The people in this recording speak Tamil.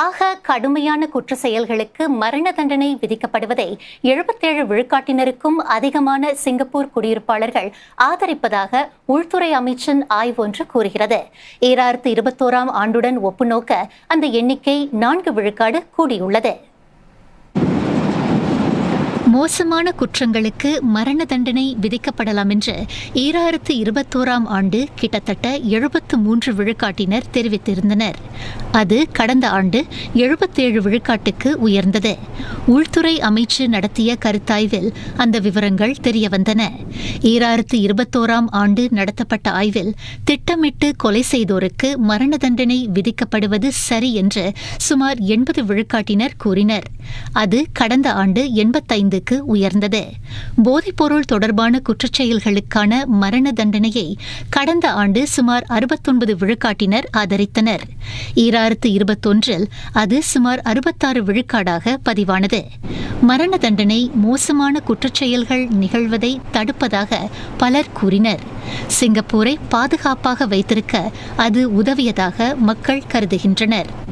ஆக கடுமையான குற்ற செயல்களுக்கு மரண தண்டனை விதிக்கப்படுவதை எழுபத்தேழு விழுக்காட்டினருக்கும் அதிகமான சிங்கப்பூர் குடியிருப்பாளர்கள் ஆதரிப்பதாக உள்துறை அமைச்சின் ஆய்வொன்று கூறுகிறது. ஈராயிரத்து இருபத்தோராம் ஆண்டுடன் ஒப்புநோக்க அந்த எண்ணிக்கை நான்கு விழுக்காடு கூடியுள்ளது. மோசமான குற்றங்களுக்கு மரண தண்டனை விதிக்கப்படலாம் என்று ஈராயிரத்து இருபத்தோராம் ஆண்டு கிட்டத்தட்ட எழுபத்து மூன்று விழுக்காட்டினர் தெரிவித்திருந்தனர். அது கடந்த ஆண்டு எழுபத்தேழு விழுக்காட்டுக்கு உயர்ந்தது. உள்துறை அமைச்சு நடத்திய கருத்தாய்வில் அந்த விவரங்கள் தெரியவந்தன. ஈராயிரத்து இருபத்தோராம் ஆண்டு நடத்தப்பட்ட ஆய்வில் திட்டமிட்டு கொலை செய்தோருக்கு மரண தண்டனை விதிக்கப்படுவது சரி என்று சுமார் எண்பது விழுக்காட்டினர் கூறினர். அது கடந்த ஆண்டு எண்பத்தைந்து ஆண்டுகளுக்கு உயர்ந்தது. போதைப்பொருள் தொடர்பான குற்றச்செயல்களுக்கான மரண தண்டனையை கடந்த ஆண்டு சுமார் அறுபத்தொன்பது விழுக்காட்டினர் ஆதரித்தனர். ஈராயிரத்து இருபத்தொன்றில் அது சுமார் அறுபத்தாறு விழுக்காடாக பதிவானது. மரண தண்டனை மோசமான குற்றச்செயல்கள் நிகழ்வதை தடுப்பதாக பலர் கூறினர். சிங்கப்பூரை பாதுகாப்பாக வைத்திருக்க அது உதவியதாக மக்கள் கருதுகின்றனர்.